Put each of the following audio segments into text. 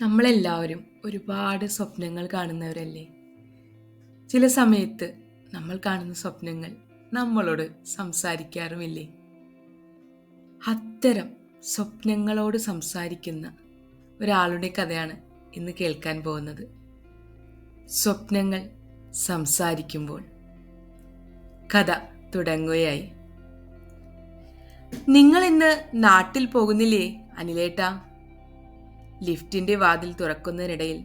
നമ്മളെല്ലാവരും ഒരുപാട് സ്വപ്നങ്ങൾ കാണുന്നവരല്ലേ? ചില സമയത്ത് നമ്മൾ കാണുന്ന സ്വപ്നങ്ങൾ നമ്മളോട് സംസാരിക്കാറുമില്ലേ? അത്തരം സ്വപ്നങ്ങളോട് സംസാരിക്കുന്ന ഒരാളുടെ കഥയാണ് ഇന്ന് കേൾക്കാൻ പോകുന്നത്. സ്വപ്നങ്ങൾ സംസാരിക്കുമ്പോൾ കഥ തുടങ്ങുകയായി. നിങ്ങൾ ഇന്ന് നാട്ടിൽ പോകുന്നില്ലേ അനിലേട്ടാ? ലിഫ്റ്റിന്റെ വാതിൽ തുറക്കുന്നതിനിടയിൽ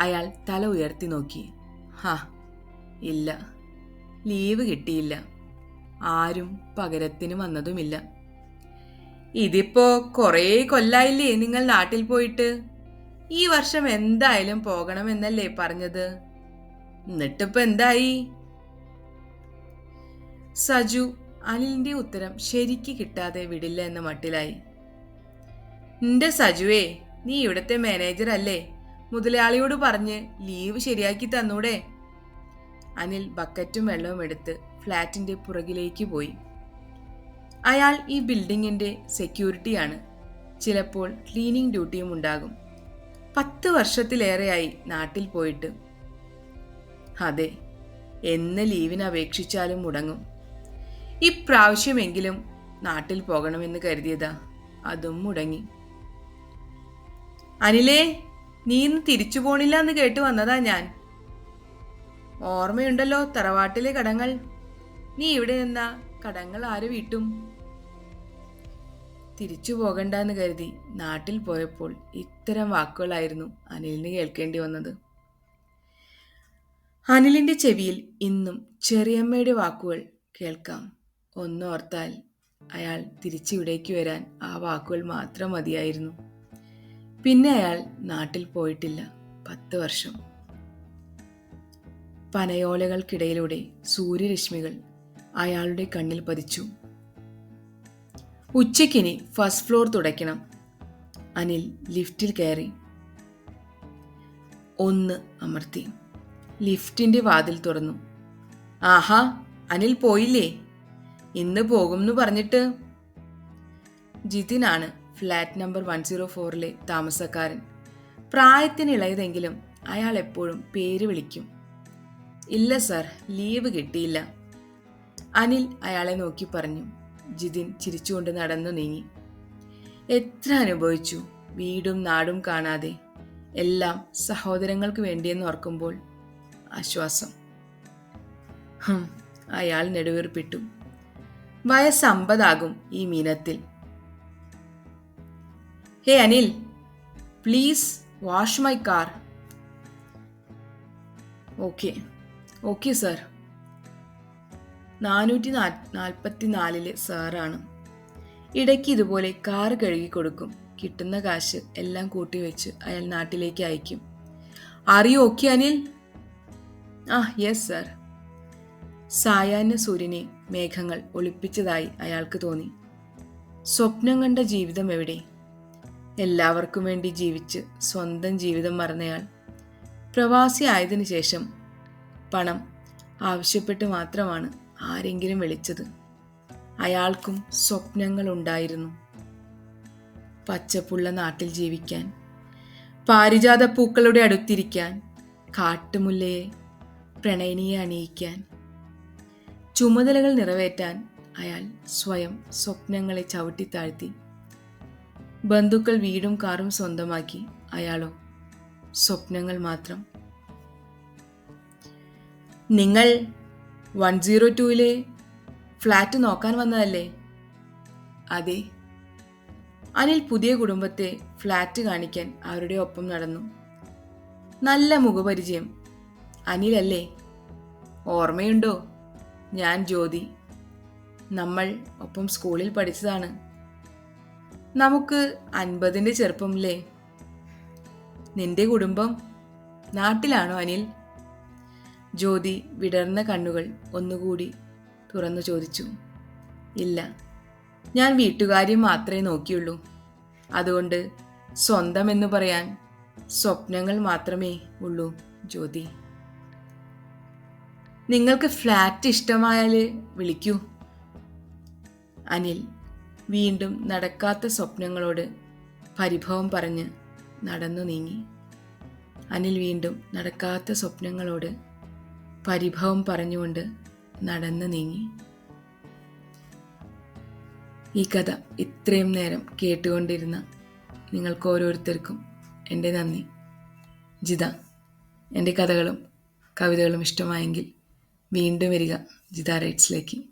അയാൾ തല ഉയർത്തി നോക്കി. ഹാ ഇല്ല. ലീവ് കിട്ടിയില്ല. ആരും പകരത്തിന് വന്നതുമില്ല. ഇതിപ്പോ കുറേ കൊല്ലായില്ലേ നിങ്ങൾ നാട്ടിൽ പോയിട്ട്? ഈ വർഷം എന്തായാലും പോകണമെന്നല്ലേ പറഞ്ഞത്? എന്നിട്ടിപ്പോ എന്തായി? സജു അനിലിന്റെ ഉത്തരം ശരിക്ക് കിട്ടാതെ വിടില്ല എന്ന മട്ടിലായി. നിന്റെ സജുവേ നീ ഇവിടത്തെ മാനേജർ അല്ലേ? മുതലാളിയോട് പറഞ്ഞ് ലീവ് ശരിയാക്കി തന്നൂടെ? അനിൽ ബക്കറ്റും വെള്ളവും എടുത്ത് ഫ്ലാറ്റിന്റെ പുറകിലേക്ക് പോയി. അയാൾ ഈ ബിൽഡിങ്ങിന്റെ സെക്യൂരിറ്റിയാണ് ചിലപ്പോൾ ക്ലീനിങ് ഡ്യൂട്ടിയും ഉണ്ടാകും. പത്ത് വർഷത്തിലേറെയായി നാട്ടിൽ പോയിട്ട്. അതെ എന്ന് ലീവിന് അപേക്ഷിച്ചാലും മുടങ്ങും. ഇപ്രാവശ്യമെങ്കിലും നാട്ടിൽ പോകണമെന്ന് കരുതിയതാ. അതും മുടങ്ങി. അനിലേ നീ ഇന്ന് തിരിച്ചു പോണില്ല എന്ന് കേട്ട് വന്നതാ ഞാൻ. ഓർമ്മയുണ്ടല്ലോ തറവാട്ടിലെ കടങ്ങൾ. നീ ഇവിടെ നിന്നാ കടങ്ങൾ ആര് വീട്ടും? തിരിച്ചു പോകണ്ടെന്ന് കരുതി നാട്ടിൽ പോയപ്പോൾ ഇത്തരം വാക്കുകളായിരുന്നു അനിലിന് കേൾക്കേണ്ടി വന്നത്. അനിലിന്റെ ചെവിയിൽ ഇന്നും ചെറിയമ്മയുടെ വാക്കുകൾ കേൾക്കാം. ഒന്നോർത്താൽ അയാൾ തിരിച്ചിവിടേക്ക് വരാൻ ആ വാക്കുകൾ മാത്രം മതിയായിരുന്നു. പിന്നെ അയാൾ നാട്ടിൽ പോയിട്ടില്ല. പത്ത് വർഷം. പനയോലകൾക്കിടയിലൂടെ സൂര്യരശ്മികൾ അയാളുടെ കണ്ണിൽ പതിച്ചു. ഉച്ചയ്ക്കിനി ഫസ്റ്റ് ഫ്ലോർ തുടയ്ക്കണം. അനിൽ ലിഫ്റ്റിൽ കയറി. ഒന്ന് അമർത്തി. ലിഫ്റ്റിന്റെ വാതിൽ തുറന്നു. ആഹാ അനിൽ പോയില്ലേ? ഇന്ന് പോകുമെന്ന് പറഞ്ഞിട്ട്. ജിതിനാണ് ഫ്ലാറ്റ് നമ്പർ വൺ സീറോ ഫോറിലെ താമസക്കാരൻ. പ്രായത്തിന് ഇളയതെങ്കിലും അയാൾ എപ്പോഴും പേര് വിളിക്കും. ഇല്ല സർ ലീവ് കിട്ടിയില്ല. അനിൽ അയാളെ നോക്കി പറഞ്ഞു. ജിതിൻ ചിരിച്ചുകൊണ്ട് നടന്നു നീങ്ങി. എത്ര അനുഭവിച്ചു? വീടും നാടും കാണാതെ. എല്ലാം സഹോദരങ്ങൾക്ക് വേണ്ടിയെന്ന് ഓർക്കുമ്പോൾ ആശ്വാസം. അയാൾ നെടുവീർപ്പിട്ടു. വയസ്സ് അമ്പതാകും ഈ മീനത്തിൽ. Hey Anil please wash my car. Okay okay sir. നാനൂറ്റി നാ നാൽപ്പത്തി നാലിൽ സാറാണ്. ഇടയ്ക്ക് ഇതുപോലെ കാർ കഴുകി കൊടുക്കും. കിട്ടുന്ന കാശ് എല്ലാം കൂട്ടിവെച്ച് അയാൾ നാട്ടിലേക്ക് അയക്കും. അറിയോ ഓക്കെ അനിൽ? ആ യെസ് സർ. സായാഹ്ന സൂര്യനെ മേഘങ്ങൾ ഒളിപ്പിച്ചതായി അയാൾക്ക് തോന്നി. സ്വപ്നം കണ്ട ജീവിതം എവിടെ? എല്ലാവർക്കും വേണ്ടി ജീവിച്ച് സ്വന്തം ജീവിതം മറന്നയാൾ. പ്രവാസി ആയതിനു ശേഷം പണം ആവശ്യപ്പെട്ട് മാത്രമാണ് ആരെങ്കിലും വിളിച്ചത്. അയാൾക്കും സ്വപ്നങ്ങൾ ഉണ്ടായിരുന്നു പച്ചപ്പുള്ള നാട്ടിൽ ജീവിക്കാൻ പാരിജാത പൂക്കളുടെ അടുത്തിരിക്കാൻ കാട്ടുമുല്ലയെ പ്രണയിനിയെ അണിയിക്കാൻ ചുമതലകൾ നിറവേറ്റാൻ അയാൾ സ്വയം സ്വപ്നങ്ങളെ ചവിട്ടിത്താഴ്ത്തി ബന്ധുക്കൾ വീടും കാറും സ്വന്തമാക്കി. അയാളോ? സ്വപ്നങ്ങൾ മാത്രം. നിങ്ങൾ വൺ സീറോ ടൂവിലെ ഫ്ലാറ്റ് നോക്കാൻ വന്നതല്ലേ? അതെ. അനിൽ പുതിയ കുടുംബത്തെ ഫ്ലാറ്റ് കാണിക്കാൻ അവരുടെ ഒപ്പം നടന്നു. നല്ല മുഖപരിചയം. അനിലല്ലേ? ഓർമ്മയുണ്ടോ? ഞാൻ ജ്യോതി. നമ്മൾ ഒപ്പം സ്കൂളിൽ പഠിച്ചതാണ്. നമുക്ക് അൻപതിന്റെ ചെറുപ്പമില്ലേ? നിന്റെ കുടുംബം നാട്ടിലാണോ അനിൽ? ജ്യോതി വിടർന്ന കണ്ണുകൾ ഒന്നുകൂടി തുറന്നു ചോദിച്ചു. ഇല്ല ഞാൻ വീട്ടുകാര്യം മാത്രമേ നോക്കിയുള്ളൂ. അതുകൊണ്ട് സ്വന്തം എന്ന് പറയാൻ സ്വപ്നങ്ങൾ മാത്രമേ ഉള്ളൂ ജ്യോതി. നിങ്ങൾക്ക് ഫ്ലാറ്റ് ഇഷ്ടമായാൽ വിളിക്കൂ. അനിൽ വീണ്ടും നടക്കാത്ത സ്വപ്നങ്ങളോട് പരിഭവം പറഞ്ഞ് നടന്നു നീങ്ങി. അനിൽ വീണ്ടും നടക്കാത്ത സ്വപ്നങ്ങളോട് പരിഭവം പറഞ്ഞുകൊണ്ട് നടന്നു നീങ്ങി. ഈ കഥ ഇത്രയും നേരം കേട്ടുകൊണ്ടിരുന്ന നിങ്ങൾക്ക് ഓരോരുത്തർക്കും എന്റെ നന്ദി. ജിത എന്റെ കഥകളും കവിതകളും ഇഷ്ടമായെങ്കിൽ വീണ്ടും വരിക ജിത റൈറ്റ്സിലേക്ക്.